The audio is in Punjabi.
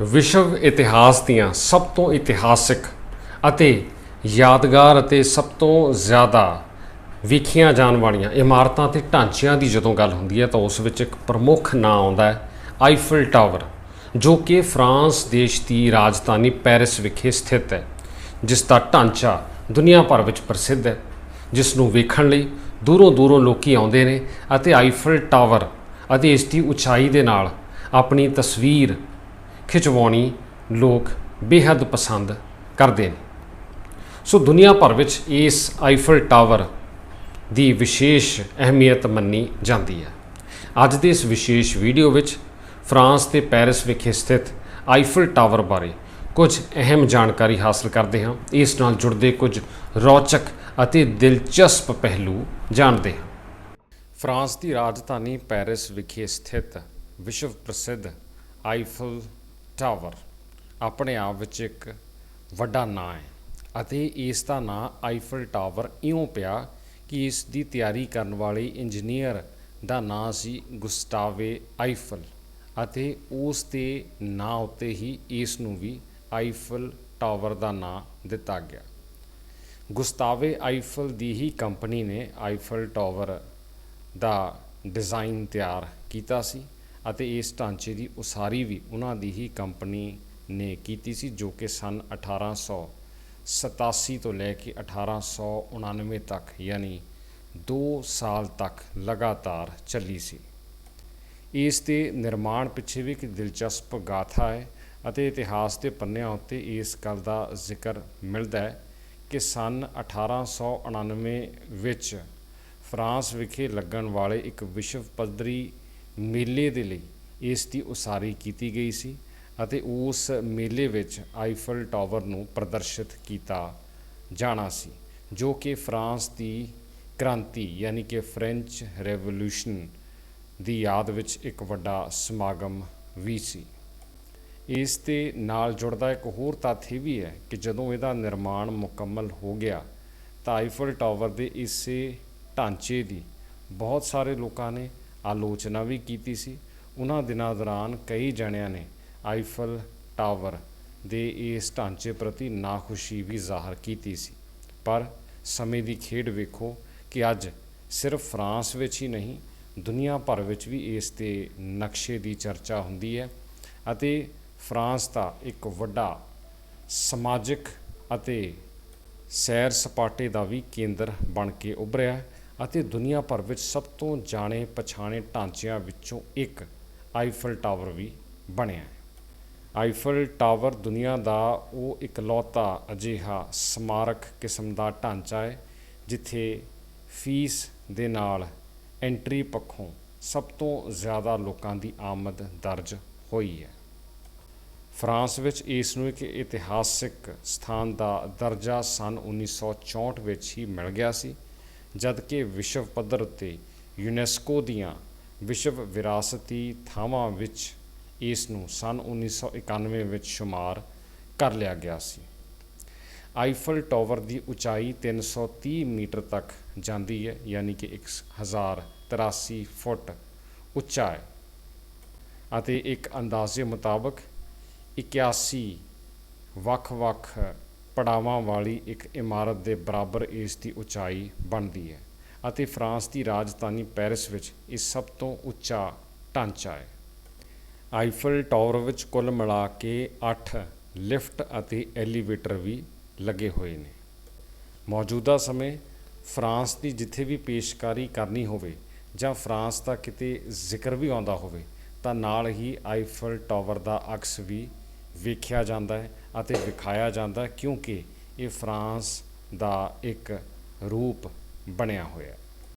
ਵਿਸ਼ਵ ਇਤਿਹਾਸ ਦੀਆਂ ਸਭ ਤੋਂ ਇਤਿਹਾਸਿਕ ਅਤੇ ਯਾਦਗਾਰ ਅਤੇ ਸਭ ਤੋਂ ਜ਼ਿਆਦਾ ਵੇਖੀਆਂ ਜਾਣ ਵਾਲੀਆਂ ਇਮਾਰਤਾਂ ਤੇ ਢਾਂਚਿਆਂ ਦੀ ਜਦੋਂ ਗੱਲ ਹੁੰਦੀ ਹੈ ਤਾਂ ਉਸ ਵਿੱਚ ਇੱਕ ਪ੍ਰਮੁੱਖ ਨਾਂ ਆਉਂਦਾ ਹੈ, ਆਈਫਲ ਟਾਵਰ, ਜੋ ਕਿ ਫਰਾਂਸ ਦੇਸ਼ ਦੀ ਰਾਜਧਾਨੀ ਪੈਰਿਸ ਵਿਖੇ ਸਥਿਤ ਹੈ, ਜਿਸ ਦਾ ਢਾਂਚਾ ਦੁਨੀਆ ਭਰ ਵਿੱਚ ਪ੍ਰਸਿੱਧ ਹੈ। ਜਿਸ ਨੂੰ ਵੇਖਣ ਲਈ ਦੂਰੋਂ ਦੂਰੋਂ ਲੋਕੀ ਆਉਂਦੇ ਨੇ ਅਤੇ ਆਈਫਲ ਟਾਵਰ ਅਤੇ ਇਸ ਦੀ ਉਚਾਈ ਦੇ ਨਾਲ ਆਪਣੀ ਤਸਵੀਰ ਖਿਚਵਾਉਣੀ ਲੋਕ ਬੇहद ਪਸੰਦ ਕਰਦੇ ਨੇ। ਸੋ ਦੁਨੀਆ ਭਰ ਵਿੱਚ ਇਸ ਆਈਫਲ ਟਾਵਰ ਦੀ ਵਿਸ਼ੇਸ਼ ਅਹਿਮੀਅਤ ਮੰਨੀ ਜਾਂਦੀ ਹੈ। ਅੱਜ ਦੇ ਇਸ ਵਿਸ਼ੇਸ਼ ਵੀਡੀਓ ਵਿੱਚ ਫਰਾਂਸ ਤੇ ਪੈਰਿਸ ਵਿਖੇ ਸਥਿਤ ਆਈਫਲ ਟਾਵਰ ਬਾਰੇ ਕੁਝ ਅਹਿਮ ਜਾਣਕਾਰੀ ਹਾਸਲ ਕਰਦੇ ਹਾਂ। ਇਸ ਨਾਲ ਜੁੜਦੇ ਕੁਝ ਰੌਚਕ ਅਤੇ ਦਿਲਚਸਪ ਪਹਿਲੂ ਜਾਣਦੇ ਹਾਂ। ਫਰਾਂਸ ਦੀ ਰਾਜਧਾਨੀ ਪੈਰਿਸ ਵਿਖੇ ਸਥਿਤ ਵਿਸ਼ਵ ਪ੍ਰਸਿੱਧ ਆਈਫਲ ਟਾਵਰ ਆਪਣੇ ਆਪ ਵਿੱਚ ਇੱਕ ਵੱਡਾ ਨਾਂ ਹੈ ਅਤੇ ਇਸ ਦਾ ਨਾਂ ਆਈਫਲ ਟਾਵਰ ਇਉਂ ਪਿਆ ਕਿ ਇਸ ਦੀ ਤਿਆਰੀ ਕਰਨ ਵਾਲੇ ਇੰਜੀਨੀਅਰ ਦਾ ਨਾਂ ਸੀ ਗੁਸਟਾਵੇ ਆਈਫਲ ਅਤੇ ਉਸ ਦੇ ਨਾਂ ਉੱਤੇ ਹੀ ਇਸ ਨੂੰ ਵੀ ਆਈਫਲ ਟਾਵਰ ਦਾ ਨਾਂ ਦਿੱਤਾ ਗਿਆ। ਗੁਸਤਾਵੇ ਆਈਫਲ ਦੀ ਹੀ ਕੰਪਨੀ ਨੇ ਆਈਫਲ ਟਾਵਰ ਦਾ ਡਿਜ਼ਾਈਨ ਤਿਆਰ ਕੀਤਾ ਸੀ। ਅਤੇ ਇਸ ਢਾਂਚੇ ਦੀ ਉਸਾਰੀ ਵੀ ਉਹਨਾਂ ਦੀ ਹੀ ਕੰਪਨੀ ਨੇ ਕੀਤੀ ਸੀ, ਜੋ ਕਿ ਸਨ 1887 ਤੋਂ ਲੈ ਕੇ 1899 ਤੱਕ, ਯਾਨੀ 2 ਸਾਲ ਤੱਕ ਲਗਾਤਾਰ ਚੱਲੀ ਸੀ। ਇਸ ਦੇ ਨਿਰਮਾਣ ਪਿੱਛੇ ਵੀ ਇੱਕ ਦਿਲਚਸਪ ਗਾਥਾ ਹੈ ਅਤੇ ਇਤਿਹਾਸ ਦੇ ਪੰਨਿਆਂ ਉੱਤੇ ਇਸ ਗੱਲ ਦਾ ਜ਼ਿਕਰ ਮਿਲਦਾ ਹੈ ਕਿ ਸਨ 1899 ਵਿੱਚ ਫਰਾਂਸ ਵਿਖੇ ਲੱਗਣ ਵਾਲੇ ਇੱਕ ਵਿਸ਼ਵ ਪੱਧਰੀ ਮੇਲੇ ਦੇ ਲਈ ਇਸ ਦੀ ਉਸਾਰੀ ਕੀਤੀ ਗਈ ਸੀ ਅਤੇ ਉਸ ਮੇਲੇ ਵਿੱਚ ਆਈਫਲ ਟਾਵਰ ਨੂੰ ਪ੍ਰਦਰਸ਼ਿਤ ਕੀਤਾ ਜਾਣਾ ਸੀ, ਜੋ ਕਿ ਫਰਾਂਸ ਦੀ ਕ੍ਰਾਂਤੀ ਯਾਨੀ ਕਿ ਫ੍ਰੈਂਚ ਰੈਵੋਲੂਸ਼ਨ ਦੀ ਯਾਦ ਵਿੱਚ ਇੱਕ ਵੱਡਾ ਸਮਾਗਮ ਵੀ ਸੀ। ਇਸ ਦੇ ਨਾਲ ਜੁੜਦਾ ਇੱਕ ਹੋਰ ਤੱਥ ਇਹ ਵੀ ਹੈ ਕਿ ਜਦੋਂ ਇਹਦਾ ਨਿਰਮਾਣ ਮੁਕੰਮਲ ਹੋ ਗਿਆ, ਤਾਂ ਆਈਫਲ ਟਾਵਰ ਦੇ ਇਸੇ ਢਾਂਚੇ ਦੀ ਬਹੁਤ ਸਾਰੇ ਲੋਕਾਂ ਨੇ ਆਲੋਚਨਾ ਵੀ ਕੀਤੀ ਸੀ। ਉਹਨਾਂ ਦਿਨਾਂ ਦੌਰਾਨ ਕਈ ਜਣਿਆਂ ਨੇ ਆਈਫਲ ਟਾਵਰ ਦੇ ਇਸ ਢਾਂਚੇ ਪ੍ਰਤੀ ਨਾਖੁਸ਼ੀ ਵੀ ਜ਼ਾਹਰ ਕੀਤੀ ਸੀ। ਪਰ ਸਮੇਂ ਦੀ ਖੇਡ ਵੇਖੋ ਕਿ ਅੱਜ ਸਿਰਫ ਫਰਾਂਸ ਵਿੱਚ ਹੀ ਨਹੀਂ, ਦੁਨੀਆ ਭਰ ਵਿੱਚ ਵੀ ਇਸ ਦੇ ਨਕਸ਼ੇ ਦੀ ਚਰਚਾ ਹੁੰਦੀ ਹੈ ਅਤੇ ਫਰਾਂਸ ਦਾ ਇੱਕ ਵੱਡਾ ਸਮਾਜਿਕ ਅਤੇ ਸੈਰ ਸਪਾਟੇ ਦਾ ਵੀ ਕੇਂਦਰ ਬਣ ਕੇ ਉੱਭਰਿਆ ਅਤੇ ਦੁਨੀਆ ਭਰ ਵਿੱਚ ਸਭ ਤੋਂ ਜਾਣੇ ਪਛਾਣੇ ਢਾਂਚਿਆਂ ਵਿੱਚੋਂ ਇੱਕ ਆਈਫਲ ਟਾਵਰ ਵੀ ਬਣਿਆ ਹੈ। ਆਈਫਲ ਟਾਵਰ ਦੁਨੀਆ ਦਾ ਉਹ ਇਕਲੌਤਾ ਅਜਿਹਾ ਸਮਾਰਕ ਕਿਸਮ ਦਾ ਢਾਂਚਾ ਹੈ, ਜਿੱਥੇ ਫੀਸ ਦੇ ਨਾਲ ਐਂਟਰੀ ਪੱਖੋਂ ਸਭ ਤੋਂ ਜ਼ਿਆਦਾ ਲੋਕਾਂ ਦੀ ਆਮਦ ਦਰਜ ਹੋਈ ਹੈ। ਫਰਾਂਸ ਵਿੱਚ ਇਸ ਨੂੰ ਇੱਕ ਇਤਿਹਾਸਿਕ ਸਥਾਨ ਦਾ ਦਰਜਾ ਸਨ 1964 ਵਿੱਚ ਹੀ ਮਿਲ ਗਿਆ ਸੀ। ਜਦਕਿ ਵਿਸ਼ਵ ਪੱਧਰ ਉੱਤੇ ਯੂਨੈਸਕੋ ਦੀਆਂ ਵਿਸ਼ਵ ਵਿਰਾਸਤੀ ਥਾਵਾਂ ਵਿੱਚ ਇਸ ਨੂੰ ਸਨ 1991 ਵਿੱਚ ਸ਼ੁਮਾਰ ਕਰ ਲਿਆ ਗਿਆ ਸੀ। ਆਈਫਲ ਟਾਵਰ ਦੀ ਉਚਾਈ 330 ਮੀਟਰ ਤੱਕ ਜਾਂਦੀ ਹੈ, ਯਾਨੀ ਕਿ 1083 ਫੁੱਟ ਉੱਚਾ ਹੈ ਅਤੇ ਇੱਕ ਅੰਦਾਜ਼ੇ ਮੁਤਾਬਕ 81 ਵੱਖ-ਵੱਖ ਪੜਾਵਾਂ ਵਾਲੀ ਇੱਕ ਇਮਾਰਤ ਦੇ ਬਰਾਬਰ ਇਸ ਦੀ ਉਚਾਈ ਬਣਦੀ ਹੈ ਅਤੇ ਫਰਾਂਸ ਦੀ ਰਾਜਧਾਨੀ ਪੈਰਿਸ ਵਿੱਚ ਇਹ ਸਭ ਤੋਂ ਉੱਚਾ ਢਾਂਚਾ ਹੈ। ਆਈਫਲ ਟਾਵਰ ਵਿੱਚ ਕੁੱਲ ਮਿਲਾ ਕੇ 8 ਲਿਫਟ ਅਤੇ ਐਲੀਵੇਟਰ ਵੀ ਲੱਗੇ ਹੋਏ ਨੇ। ਮੌਜੂਦਾ ਸਮੇਂ ਫਰਾਂਸ ਦੀ ਜਿੱਥੇ ਵੀ ਪੇਸ਼ਕਾਰੀ ਕਰਨੀ ਹੋਵੇ ਜਾਂ ਫਰਾਂਸ ਦਾ ਕਿਤੇ ਜ਼ਿਕਰ ਵੀ ਆਉਂਦਾ ਹੋਵੇ ਤਾਂ ਨਾਲ ਹੀ ਆਈਫਲ ਟਾਵਰ ਦਾ ਅਕਸ ਵੀ ਵੇਖਿਆ ਜਾਂਦਾ ਹੈ ਅਤੇ ਵਿਖਾਇਆ ਜਾਂਦਾ ਕਿਉਂਕਿ ਇਹ ਫਰਾਂਸ ਦਾ ਇੱਕ ਰੂਪ ਬਣਿਆ ਹੋਇਆ